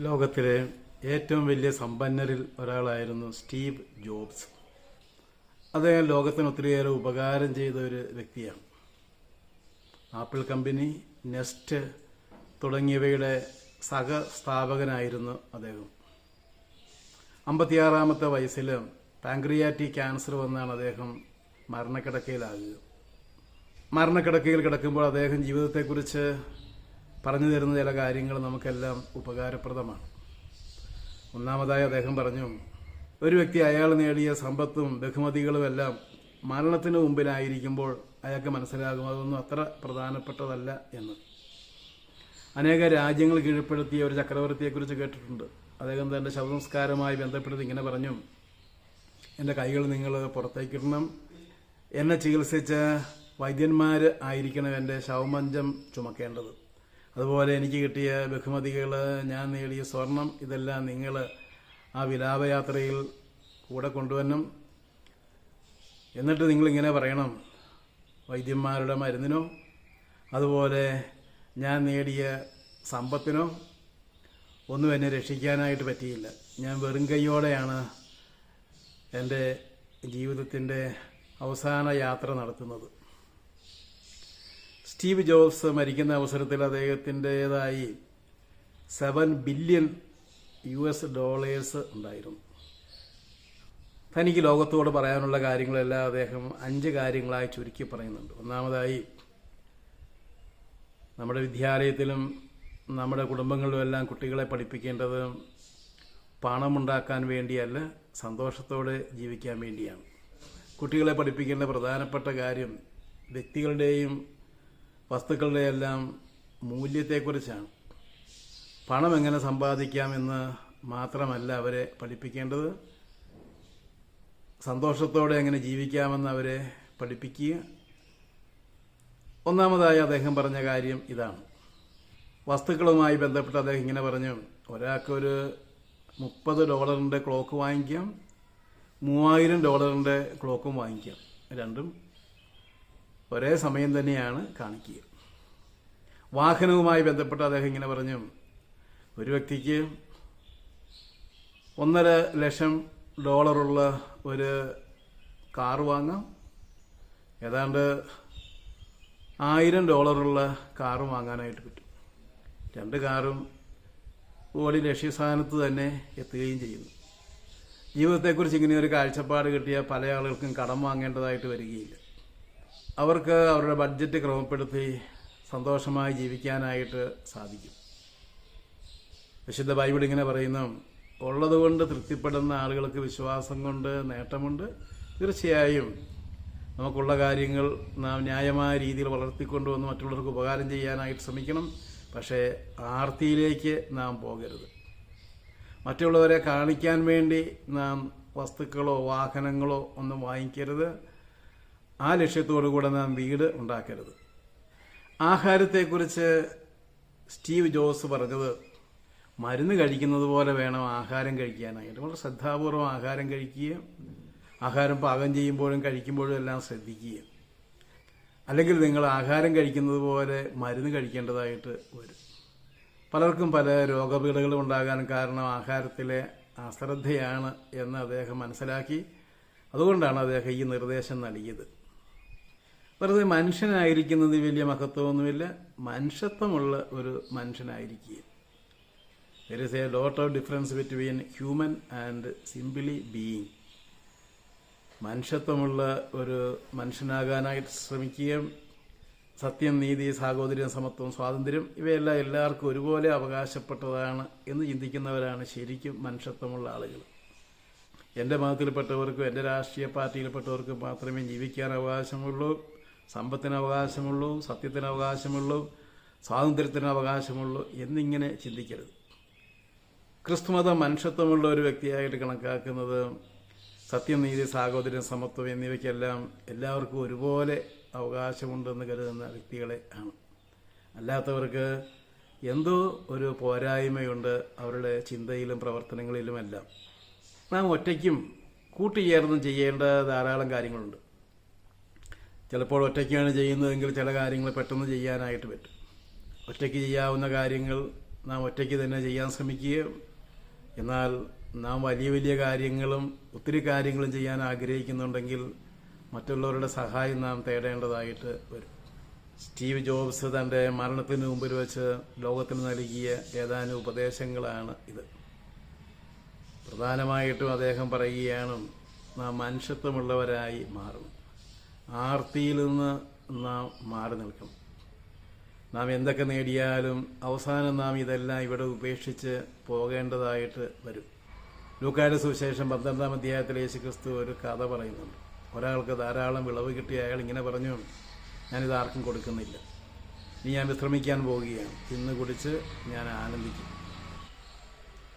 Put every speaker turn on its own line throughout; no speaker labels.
ലോകത്തിലെ ഏറ്റവും വലിയ സമ്പന്നരിൽ ഒരാളായിരുന്നു സ്റ്റീവ് ജോബ്സ്. അദ്ദേഹം ലോകത്തിന് ഒത്തിരിയേറെ ഉപകാരം ചെയ്ത ഒരു വ്യക്തിയാണ്. ആപ്പിൾ കമ്പനി നെസ്റ്റ് തുടങ്ങിയവയുടെ സഹസ്ഥാപകനായിരുന്നു അദ്ദേഹം. അമ്പത്തിയാറാമത്തെ വയസ്സിൽ പാങ്ക്രിയാറ്റിക് ക്യാൻസർ വന്നാണ് അദ്ദേഹം മരണക്കിടക്കയിലാകുക. മരണക്കിടക്കയിൽ കിടക്കുമ്പോൾ അദ്ദേഹം ജീവിതത്തെക്കുറിച്ച് പറഞ്ഞു തരുന്ന ചില കാര്യങ്ങൾ നമുക്കെല്ലാം ഉപകാരപ്രദമാണ്. ഒന്നാമതായി അദ്ദേഹം പറഞ്ഞു ഒരു വ്യക്തി അയാൾ നേടിയ സമ്പത്തും ബഹുമതികളും എല്ലാം മരണത്തിന് മുമ്പിലായിരിക്കുമ്പോൾ അയാൾക്ക് മനസ്സിലാകും. അതൊന്നും അത്ര പ്രധാനപ്പെട്ടതല്ല എന്ന്. അനേക രാജ്യങ്ങൾ കീഴ്പ്പെടുത്തിയ ഒരു ചക്രവർത്തിയെക്കുറിച്ച് കേട്ടിട്ടുണ്ട്. അദ്ദേഹം തന്റെ ശവസംസ്കാരവുമായി ബന്ധപ്പെടുത്തി ഇങ്ങനെ പറഞ്ഞു എന്റെ കൈകൾ നിങ്ങൾ പുറത്തേക്കിടണം. എന്നെ ചികിത്സിച്ച വൈദ്യന്മാർ ആയിരിക്കണം എന്റെ ശവമഞ്ചം ചുമക്കേണ്ടത്. അതുപോലെ എനിക്ക് കിട്ടിയ ബഹുമതികൾ ഞാൻ നേടിയ സ്വർണം ഇതെല്ലാം നിങ്ങൾ ആ വിലാപയാത്രയിൽ കൂടെ കൊണ്ടുവരണം. എന്നിട്ട് നിങ്ങളിങ്ങനെ പറയണം വൈദ്യന്മാരുടെ മരുന്നിനോ അതുപോലെ ഞാൻ നേടിയ സമ്പത്തിനോ ഒന്നും എന്നെ രക്ഷിക്കാനായിട്ട് പറ്റിയില്ല. ഞാൻ വെറും കൈയോടെയാണ് എന്റെ ജീവിതത്തിന്റെ അവസാന യാത്ര നടത്തുന്നത്. സ്റ്റീവ് ജോബ്സ് മരിക്കുന്ന അവസരത്തിൽ അദ്ദേഹത്തിന്റെതായി seven billion U S dollars ഉണ്ടായിരുന്നു. തനിക്ക് ലോകത്തോട് പറയാനുള്ള കാര്യങ്ങളെല്ലാം അദ്ദേഹം അഞ്ച് കാര്യങ്ങളായി ചുരുക്കി പറയുന്നുണ്ട്. ഒന്നാമതായി നമ്മുടെ വിദ്യാലയത്തിലും നമ്മുടെ കുടുംബങ്ങളിലുമെല്ലാം കുട്ടികളെ പഠിപ്പിക്കേണ്ടത് പണമുണ്ടാക്കാൻ വേണ്ടിയല്ല സന്തോഷത്തോടെ ജീവിക്കാൻ വേണ്ടിയാണ്. കുട്ടികളെ പഠിപ്പിക്കേണ്ട പ്രധാനപ്പെട്ട കാര്യം വ്യക്തികളുടെയും വസ്തുക്കളുടെയും എല്ലാം മൂല്യത്തെക്കുറിച്ചാണ്. പണം എങ്ങനെ സമ്പാദിക്കാമെന്ന് മാത്രമല്ല അവരെ പഠിപ്പിക്കേണ്ടത്. സന്തോഷത്തോടെ എങ്ങനെ ജീവിക്കാമെന്ന് അവരെ പഠിപ്പിക്കുക. ഒന്നാമതായി അദ്ദേഹം പറഞ്ഞ കാര്യം ഇതാണ്. വസ്തുക്കളുമായി ബന്ധപ്പെട്ട് അദ്ദേഹം ഇങ്ങനെ പറഞ്ഞു ഒരാൾക്കൊരു മുപ്പത് ഡോളറിന്റെ ക്ലോക്ക് വാങ്ങിക്കാം മൂവായിരം ഡോളറിന്റെ ക്ലോക്കും വാങ്ങിക്കാം. രണ്ടും ഒരേ സമയം തന്നെയാണ് കാണിക്കുക. വാഹനവുമായി ബന്ധപ്പെട്ട് അദ്ദേഹം ഇങ്ങനെ പറഞ്ഞു ഒരു വ്യക്തിക്ക് ഒന്നര ലക്ഷം ഡോളറുള്ള ഒരു കാർ വാങ്ങാം. ഏതാണ്ട് ആയിരം ഡോളറുള്ള കാറ് വാങ്ങാനായിട്ട് പറ്റും. രണ്ട് കാറും ഓടി ലക്ഷ്യസ്ഥാനത്ത് തന്നെ എത്തുകയും ചെയ്യുന്നു. ജീവിതത്തെക്കുറിച്ച് ഇങ്ങനെ ഒരു കാഴ്ചപ്പാട് കിട്ടിയ പല ആളുകൾക്കും കടം വാങ്ങേണ്ടതായിട്ട് വരികയില്ല. അവർക്ക് അവരുടെ ബഡ്ജറ്റ് ക്രമപ്പെടുത്തി സന്തോഷമായി ജീവിക്കാനായിട്ട് സാധിക്കും. വിശുദ്ധ ബൈബിൾ ഇങ്ങനെ പറയുന്നു ഉള്ളതുകൊണ്ട് തൃപ്തിപ്പെടുന്ന ആളുകൾക്ക് വിശ്വാസം കൊണ്ട് നേട്ടമുണ്ട്. തീർച്ചയായും നമുക്കുള്ള കാര്യങ്ങൾ നാം ന്യായമായ രീതിയിൽ വളർത്തിക്കൊണ്ടുവന്ന് മറ്റുള്ളവർക്ക് ഉപകാരം ചെയ്യാനായിട്ട് ശ്രമിക്കണം. പക്ഷേ ആർത്തിയിലേക്ക് നാം പോകരുത്. മറ്റുള്ളവരെ കാണിക്കാൻ വേണ്ടി നാം വസ്തുക്കളോ വാഹനങ്ങളോ ഒന്നും വാങ്ങിക്കരുത്. ആ ലക്ഷ്യത്തോടു കൂടെ നാം വീട് ഉണ്ടാക്കരുത്. ആഹാരത്തെക്കുറിച്ച് സ്റ്റീവ് ജോസ് പറഞ്ഞത് മരുന്ന് കഴിക്കുന്നത് പോലെ വേണം ആഹാരം കഴിക്കാനായിട്ട്. വളരെ ശ്രദ്ധാപൂർവം ആഹാരം കഴിക്കുകയും ആഹാരം പാകം ചെയ്യുമ്പോഴും കഴിക്കുമ്പോഴും എല്ലാം ശ്രദ്ധിക്കുക അല്ലെങ്കിൽ നിങ്ങൾ ആഹാരം കഴിക്കുന്നത് പോലെ മരുന്ന് കഴിക്കേണ്ടതായിട്ട് വരും. പലർക്കും പല രോഗപീഠകളും ഉണ്ടാകാൻ കാരണം ആഹാരത്തിലെ അശ്രദ്ധയാണ് എന്ന് അദ്ദേഹം മനസ്സിലാക്കി. അതുകൊണ്ടാണ് അദ്ദേഹം ഈ നിർദ്ദേശം നൽകിയത്. വെറുതെ മനുഷ്യനായിരിക്കുന്നത് വലിയ മഹത്വമൊന്നുമില്ല. മനുഷ്യത്വമുള്ള ഒരു മനുഷ്യനായിരിക്കുക there is a lot of difference between human and simply being മനുഷ്യത്വമുള്ള ഒരു മനുഷ്യനാകാനായിട്ട് ശ്രമിക്കുകയും സത്യം നീതി സാഹോദര്യം സമത്വം സ്വാതന്ത്ര്യം ഇവയെല്ലാം എല്ലാവർക്കും ഒരുപോലെ അവകാശപ്പെട്ടതാണ് എന്ന് ചിന്തിക്കുന്നവരാണ് ശരിക്കും മനുഷ്യത്വമുള്ള ആളുകൾ. എന്റെ മതത്തിൽപ്പെട്ടവർക്കും എന്റെ രാഷ്ട്രീയ പാർട്ടിയിൽപ്പെട്ടവർക്കും മാത്രമേ ജീവിക്കാൻ അവകാശമുള്ളൂ. സമ്പത്തിന് അവകാശമുള്ളൂ സത്യത്തിന് അവകാശമുള്ളൂ സ്വാതന്ത്ര്യത്തിന് അവകാശമുള്ളൂ എന്നിങ്ങനെ ചിന്തിക്കരുത്. ക്രിസ്തുമതം മനുഷ്യത്വമുള്ള ഒരു വ്യക്തിയായിട്ട് കണക്കാക്കുന്നത് സത്യം നീതി സാഹോദര്യം സമത്വം എന്നിവയ്ക്കെല്ലാം എല്ലാവർക്കും ഒരുപോലെ അവകാശമുണ്ടെന്ന് കരുതുന്ന വ്യക്തികളെ ആണ്. അല്ലാത്തവർക്ക് എന്തോ ഒരു പോരായ്മയുണ്ട് അവരുടെ ചിന്തയിലും പ്രവർത്തനങ്ങളിലുമെല്ലാം. നാം ഒറ്റയ്ക്കും കൂട്ടുചേർന്നും ചെയ്യേണ്ട ധാരാളം കാര്യങ്ങളുണ്ട്. ചിലപ്പോൾ ഒറ്റയ്ക്കാണ് ചെയ്യുന്നതെങ്കിൽ ചില കാര്യങ്ങൾ പെട്ടെന്ന് ചെയ്യാനായിട്ട് പറ്റും. ഒറ്റയ്ക്ക് ചെയ്യാവുന്ന കാര്യങ്ങൾ നാം ഒറ്റയ്ക്ക് തന്നെ ചെയ്യാൻ ശ്രമിക്കുകയും എന്നാൽ നാം വലിയ വലിയ കാര്യങ്ങളും ഒത്തിരി കാര്യങ്ങളും ചെയ്യാൻ ആഗ്രഹിക്കുന്നുണ്ടെങ്കിൽ മറ്റുള്ളവരുടെ സഹായം നാം തേടേണ്ടതായിട്ട് വരും. സ്റ്റീവ് ജോബ്സ് തന്റെ മരണത്തിന് മുമ്പിൽ വെച്ച് ലോകത്തിന് നൽകിയ ഏതാനും ഉപദേശങ്ങളാണ് ഇത്. പ്രധാനമായിട്ടും അദ്ദേഹം പറയുകയാണ് നാം മനുഷ്യത്വമുള്ളവരായി മാറണം ആർത്തിയിൽ നിന്ന് നാം മാറി നിൽക്കണം നാം എന്തൊക്കെ നേടിയാലും അവസാനം നാം ഇതെല്ലാം ഇവിടെ ഉപേക്ഷിച്ച് പോകേണ്ടതായിട്ട് വരും. ലൂക്കായുടെ സുവിശേഷം പന്ത്രണ്ടാം അധ്യായത്തിൽ യേശു ക്രിസ്തു ഒരു കഥ പറയുന്നുണ്ട്. ഒരാൾക്ക് ധാരാളം വിളവ് കിട്ടിയ അയാൾ ഇങ്ങനെ പറഞ്ഞു ഞാനിത് ആർക്കും കൊടുക്കുന്നില്ല. ഇനി ഞാൻ വിശ്രമിക്കാൻ പോവുകയാണ്. ഇന്ന് കുടിച്ച് ഞാൻ ആനന്ദിക്കും.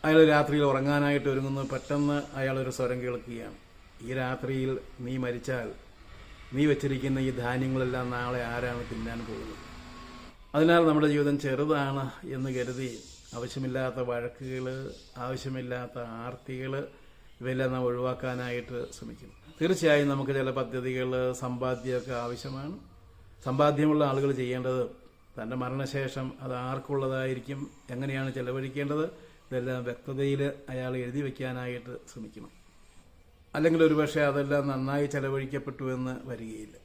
അയാൾ രാത്രിയിൽ ഉറങ്ങാനായിട്ട് ഒരുങ്ങുന്നു. പെട്ടെന്ന് അയാൾ ഒരു സ്വരം കേൾക്കുകയാണ്. ഈ രാത്രിയിൽ നീ മരിച്ചാൽ നീ വെച്ചിരിക്കുന്ന ഈ ധാന്യങ്ങളെല്ലാം നാളെ ആരാണ് തിന്നാൻ പോകുന്നത്? അതിനാൽ നമ്മുടെ ജീവിതം ചെറുതാണ് എന്ന് കരുതി ആവശ്യമില്ലാത്ത വഴക്കുകൾ ആവശ്യമില്ലാത്ത ആർത്തികൾ ഇവയെല്ലാം നാം ഒഴിവാക്കാനായിട്ട് ശ്രമിക്കുന്നു. തീർച്ചയായും നമുക്ക് ചില പദ്ധതികൾ സമ്പാദ്യമൊക്കെ ആവശ്യമാണ്. സമ്പാദ്യമുള്ള ആളുകൾ ചെയ്യേണ്ടത് തന്റെ മരണശേഷം അത് ആർക്കുള്ളതായിരിക്കും എങ്ങനെയാണ് ചെലവഴിക്കേണ്ടത് ഇതെല്ലാം വ്യക്തതയിൽ അയാൾ എഴുതി വയ്ക്കാനായിട്ട് ശ്രമിക്കണം. അല്ലെങ്കിൽ ഒരുപക്ഷെ അതെല്ലാം നന്നായി ചെലവഴിക്കപ്പെട്ടു എന്ന് വരികയില്ല.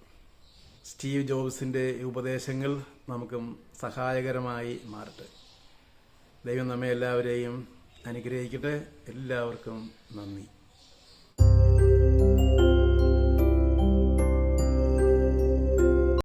സ്റ്റീവ് ജോബ്സിന്റെ ഉപദേശങ്ങൾ നമുക്കും സഹായകരമായി മാറട്ടെ. ദൈവം നമ്മെ എല്ലാവരെയും അനുഗ്രഹിക്കട്ടെ. എല്ലാവർക്കും നന്ദി.